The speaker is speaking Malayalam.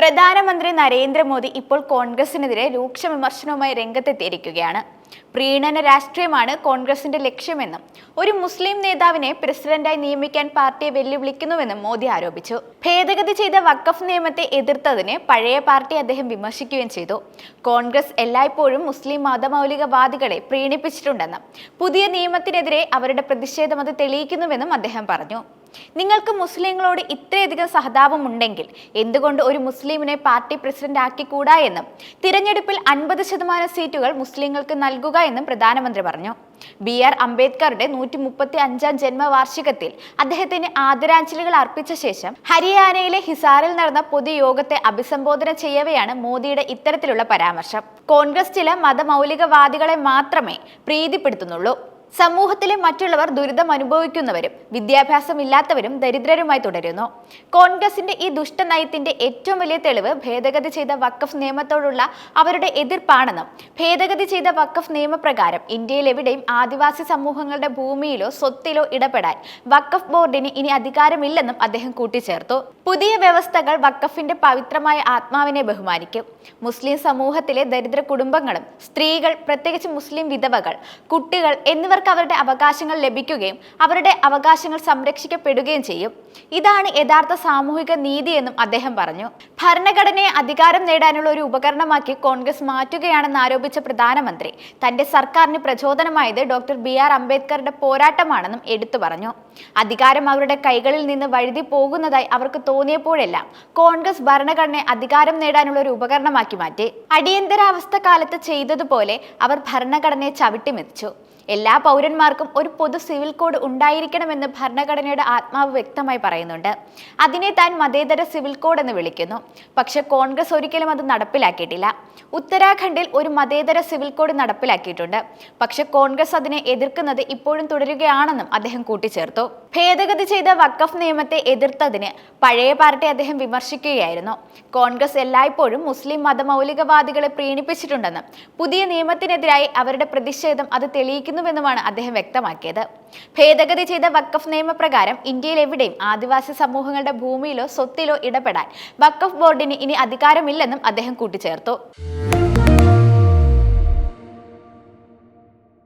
പ്രധാനമന്ത്രി നരേന്ദ്രമോദി ഇപ്പോൾ കോൺഗ്രസിനെതിരെ രൂക്ഷ വിമർശനവുമായി രംഗത്തെത്തിയിരിക്കുകയാണ്. പ്രീണന രാഷ്ട്രീയമാണ് കോൺഗ്രസിന്റെ ലക്ഷ്യമെന്നും ഒരു മുസ്ലിം നേതാവിനെ പ്രസിഡന്റായി നിയമിക്കാൻ പാർട്ടിയെ വെല്ലുവിളിക്കുന്നുവെന്നും മോദി ആരോപിച്ചു. ഭേദഗതി ചെയ്ത വഖഫ് നിയമത്തെ എതിർത്തതിന് പഴയ പാർട്ടി അദ്ദേഹം വിമർശിക്കുകയും ചെയ്തു. കോൺഗ്രസ് എല്ലായ്പ്പോഴും മുസ്ലിം മതമൗലികവാദികളെ പ്രീണിപ്പിച്ചിട്ടുണ്ടെന്നും പുതിയ നിയമത്തിനെതിരെ അവരുടെ പ്രതിഷേധം അത് തെളിയിക്കുന്നുവെന്നും അദ്ദേഹം പറഞ്ഞു. നിങ്ങൾക്ക് മുസ്ലിങ്ങളോട് ഇത്രയധികം സഹതാപം ഉണ്ടെങ്കിൽ എന്തുകൊണ്ട് ഒരു മുസ്ലിമിനെ പാർട്ടി പ്രസിഡന്റ് ആക്കിക്കൂടാ എന്നും തിരഞ്ഞെടുപ്പിൽ അൻപത് ശതമാനം സീറ്റുകൾ മുസ്ലിങ്ങൾക്ക് നൽകുക എന്നും പ്രധാനമന്ത്രി പറഞ്ഞു. ബി ആർ അംബേദ്കറുടെ നൂറ്റി മുപ്പത്തി അഞ്ചാം ജന്മവാർഷികത്തിൽ അദ്ദേഹത്തിന് ആദരാഞ്ജലികൾ അർപ്പിച്ച ശേഷം ഹരിയാനയിലെ ഹിസാറിൽ നടന്ന പൊതുയോഗത്തെ അഭിസംബോധന ചെയ്യവെയാണ് മോദിയുടെ ഇത്തരത്തിലുള്ള പരാമർശം. കോൺഗ്രസ് ചില മതമൗലികവാദികളെ മാത്രമേ പ്രീതിപ്പെടുത്തുന്നുള്ളൂ. സമൂഹത്തിലെ മറ്റുള്ളവർ ദുരിതം അനുഭവിക്കുന്നവരും വിദ്യാഭ്യാസമില്ലാത്തവരും ദരിദ്രരുമായി തുടരുന്നു. കോൺഗ്രസിന്റെ ഈ ദുഷ്ടനയത്തിന്റെ ഏറ്റവും വലിയ തെളിവ് ഭേദഗതി ചെയ്ത വക്കഫ് നിയമത്തോടുള്ള അവരുടെ എതിർപ്പാണെന്നും ഭേദഗതി ചെയ്ത വഖഫ് നിയമപ്രകാരം ഇന്ത്യയിൽ എവിടെയും ആദിവാസി സമൂഹങ്ങളുടെ ഭൂമിയിലോ സ്വത്തിലോ ഇടപെടാൻ വഖഫ് ബോർഡിന് ഇനി അധികാരമില്ലെന്നും അദ്ദേഹം കൂട്ടിച്ചേർത്തു. പുതിയ വ്യവസ്ഥകൾ വഖഫിന്റെ പവിത്രമായ ആത്മാവിനെ ബഹുമാനിക്കും. മുസ്ലിം സമൂഹത്തിലെ ദരിദ്ര കുടുംബങ്ങളും സ്ത്രീകൾ പ്രത്യേകിച്ച് മുസ്ലിം വിധവകൾ കുട്ടികൾ എന്നിവർക്ക് അവരുടെ അവകാശങ്ങൾ ലഭിക്കുകയും അവരുടെ അവകാശങ്ങൾ സംരക്ഷിക്കപ്പെടുകയും ചെയ്യും. ഇതാണ് യഥാർത്ഥ സാമൂഹിക നീതി എന്നും അദ്ദേഹം പറഞ്ഞു. ഭരണഘടനയെ അധികാരം നേടാനുള്ള ഒരു ഉപകരണമാക്കി കോൺഗ്രസ് മാറ്റുകയാണെന്ന് ആരോപിച്ച പ്രധാനമന്ത്രി തന്റെ സർക്കാരിന് പ്രചോദനമായത് ഡോക്ടർ ബി ആർ അംബേദ്കറുടെ പോരാട്ടമാണെന്നും എടുത്തു പറഞ്ഞു. അധികാരം അവരുടെ കൈകളിൽ നിന്ന് വഴുതി പോകുന്നതായി അവർക്ക് തോന്നിയപ്പോഴെല്ലാം കോൺഗ്രസ് ഭരണഘടനയെ അധികാരം നേടാനുള്ള ഒരു ഉപകരണമാക്കി മാറ്റി. അടിയന്തരാവസ്ഥ കാലത്ത് ചെയ്തതുപോലെ അവർ ഭരണഘടനയെ ചവിട്ടിമെതിച്ചു എല്ലാ പൗരന്മാർക്കും ഒരു പൊതു സിവിൽ കോഡ് ഉണ്ടായിരിക്കണമെന്ന് ഭരണഘടനയുടെ ആത്മാവ് വ്യക്തമായി പറയുന്നുണ്ട്. അതിനെ താൻ മതേതര സിവിൽ കോഡ് എന്ന് വിളിക്കുന്നു. പക്ഷേ കോൺഗ്രസ് ഒരിക്കലും അത് നടപ്പിലാക്കിയിട്ടില്ല. ഉത്തരാഖണ്ഡിൽ ഒരു മതേതര സിവിൽ കോഡ് നടപ്പിലാക്കിയിട്ടുണ്ട്. പക്ഷേ കോൺഗ്രസ് അതിനെ എതിർക്കുന്നത് ഇപ്പോഴും തുടരുകയാണെന്നും അദ്ദേഹം കൂട്ടിച്ചേർത്തു. ഭേദഗതി ചെയ്ത വക്കഫ് നിയമത്തെ എതിർത്തതിന് പഴയ പാർട്ടി അദ്ദേഹം വിമർശിക്കുകയായിരുന്നു. കോൺഗ്രസ് എല്ലായ്പ്പോഴും മുസ്ലിം മതമൗലികവാദികളെ പ്രീണിപ്പിച്ചിട്ടുണ്ടെന്നും പുതിയ നിയമത്തിനെതിരായി അവരുടെ പ്രതിഷേധം അത് തെളിയിക്കുന്നുവെന്നുമാണ് അദ്ദേഹം വ്യക്തമാക്കിയത്. ഭേദഗതി ചെയ്ത വക്കഫ് നിയമപ്രകാരം ഇന്ത്യയിൽ എവിടെയും ആദിവാസി സമൂഹങ്ങളുടെ ഭൂമിയിലോ സ്വത്തിലോ ഇടപെടാൻ വക്കഫ് ബോർഡിന് ഇനി അധികാരമില്ലെന്നും അദ്ദേഹം കൂട്ടിച്ചേർത്തു.